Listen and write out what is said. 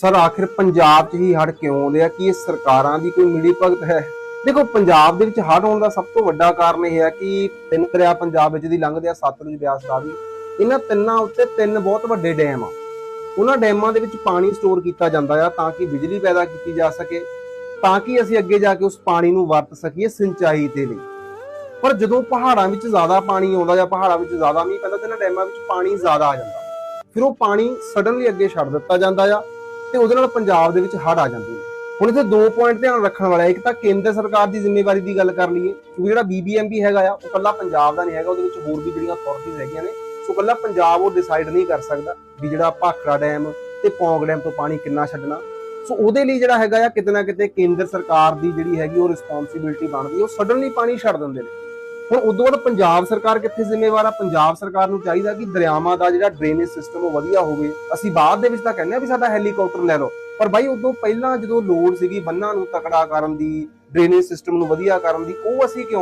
Sir, ਆਖਿਰ ਪੰਜਾਬ 'ਚ ਹੀ ਹੜ੍ਹ ਕਿਉਂ ਆਉਂਦੇ ਆ? ਕਿ ਇਹ ਸਰਕਾਰਾਂ ਦੀ ਕੋਈ ਮਿਲੀ ਭਗਤ ਹੈ? ਦੇਖੋ, ਪੰਜਾਬ ਦੇ ਵਿੱਚ ਹੜ੍ਹ ਆਉਣ ਦਾ ਸਭ ਤੋਂ ਵੱਡਾ ਕਾਰਨ ਇਹ ਹੈ ਕਿ ਤਿੰਨ ਦਰਿਆ ਪੰਜਾਬ ਵਿੱਚ ਦੀ ਲੰਘਦੇ ਆ, ਸਤਲੁਜ ਬਿਆਸ ਰਾਵੀ ਇਹਨਾਂ ਤਿੰਨਾਂ ਉੱਤੇ ਤਿੰਨ ਬਹੁਤ ਵੱਡੇ ਡੈਮ ਆ। ਉਹਨਾਂ ਡੈਮਾਂ ਦੇ ਵਿੱਚ ਪਾਣੀ ਸਟੋਰ ਕੀਤਾ ਜਾਂਦਾ ਆ ਤਾਂ ਕਿ ਬਿਜਲੀ ਪੈਦਾ ਕੀਤੀ ਜਾ ਸਕੇ, ਤਾਂ ਕਿ ਅਸੀਂ ਅੱਗੇ ਜਾ ਕੇ ਉਸ ਪਾਣੀ ਨੂੰ ਵਰਤ ਸਕੀਏ ਸਿੰਚਾਈ ਦੇ ਲਈ। ਪਰ ਜਦੋਂ ਪਹਾੜਾਂ ਵਿੱਚ ਜ਼ਿਆਦਾ ਪਾਣੀ ਆਉਂਦਾ ਜਾਂ ਪਹਾੜਾਂ ਵਿੱਚ ਜ਼ਿਆਦਾ ਮੀਂਹ ਪੈਂਦਾ, ਤੇ ਇਹਨਾਂ ਡੈਮਾਂ ਵਿੱਚ ਪਾਣੀ ਜ਼ਿਆਦਾ ਆ ਜਾਂਦਾ। ਫਿਰ ਉਹ ਪਾਣੀ ਸਡਨਲੀ ਅੱਗੇ ਛੱਡ ਦਿੱਤਾ ਜਾਂਦਾ ਆ। ਤੇ ਉਹਦੇ ਨਾਲ ਪੰਜਾਬ ਦੇ ਵਿੱਚ ਹੜ੍ਹ ਆ ਜਾਂਦੇ ਨੇ। ਹੁਣ ਇੱਥੇ ਦੋ ਪੁਆਇੰਟ ਧਿਆਨ ਰੱਖਣ ਵਾਲਾ ਇੱਕ ਤਾਂ ਕੇਂਦਰ ਸਰਕਾਰ ਦੀ ਜ਼ਿੰਮੇਵਾਰੀ ਦੀ ਗੱਲ ਕਰ ਲਈਏ, ਕਿਉਂਕਿ ਜਿਹੜਾ ਬੀਬੀਐਮਬੀ ਹੈਗਾ ਆ, ਉਹ ਕੱਲਾ ਪੰਜਾਬ ਦਾ ਨਹੀਂ ਹੈਗਾ, ਉਹਦੇ ਵਿੱਚ ਹੋਰ ਵੀ ਜਿਹੜੀਆਂ ਅਥਾਰਟੀਆਂ ਹੈਗੀਆਂ ਨੇ, ਸੋ ਕੱਲਾ ਪੰਜਾਬ ਉਹ ਡਿਸਾਈਡ ਨਹੀਂ ਕਰ ਸਕਦਾ ਵੀ ਜਿਹੜਾ ਭਾਖੜਾ ਡੈਮ ਤੇ ਪੌਂਗ ਡੈਮ ਤੋਂ ਪਾਣੀ ਕਿੰਨਾ ਛੱਡਣਾ। ਸੋ ਉਹਦੇ ਲਈ ਜਿਹੜਾ ਹੈਗਾ ਆ, ਕਿਤੇ ਨਾ ਕਿਤੇ ਕੇਂਦਰ ਸਰਕਾਰ ਦੀ ਜਿਹੜੀ ਹੈਗੀ ਉਹ ਰਿਸਪੌਂਸਿਬਿਲਟੀ ਬਣਦੀ ਹੈ। ਉਹ ਸਡਨਲੀ ਪਾਣੀ ਛੱਡ ਦਿੰਦੇ ਨੇ। ਹੁਣ ਉਦੋਂ ਬਾਅਦ ਪੰਜਾਬ ਸਰਕਾਰ ਕਿੱਥੇ ਜ਼ਿੰਮੇਵਾਰ ਆ? ਪੰਜਾਬ ਸਰਕਾਰ ਨੂੰ ਚਾਹੀਦਾ ਕਿ ਦਰਿਆਵਾਂ ਦਾ ਜਿਹੜਾ ਡਰੇਨੇਜ ਸਿਸਟਮ ਉਹ ਵਧੀਆ ਹੋਵੇ। ਅਸੀਂ ਬਾਅਦ ਦੇ ਵਿੱਚ ਤਾਂ ਕਹਿੰਦੇ ਆ ਵੀ ਸਾਡਾ ਹੈਲੀਕਾਪਟਰ ਲੈ ਲਓ। ਪਰ ਬਾਈ ਉਦੋਂ ਪਹਿਲਾਂ ਜਦੋਂ ਲੋੜ ਸੀਗੀ ਬੰਨਾਂ ਨੂੰ ਤਕੜਾ ਕਰਨ ਦੀ ਡਰੇਨੇਜ ਸਿਸਟਮ ਨੂੰ ਵਧੀਆ ਕਰਨ ਦੀ, ਉਹ ਅਸੀਂ ਕਿਉਂ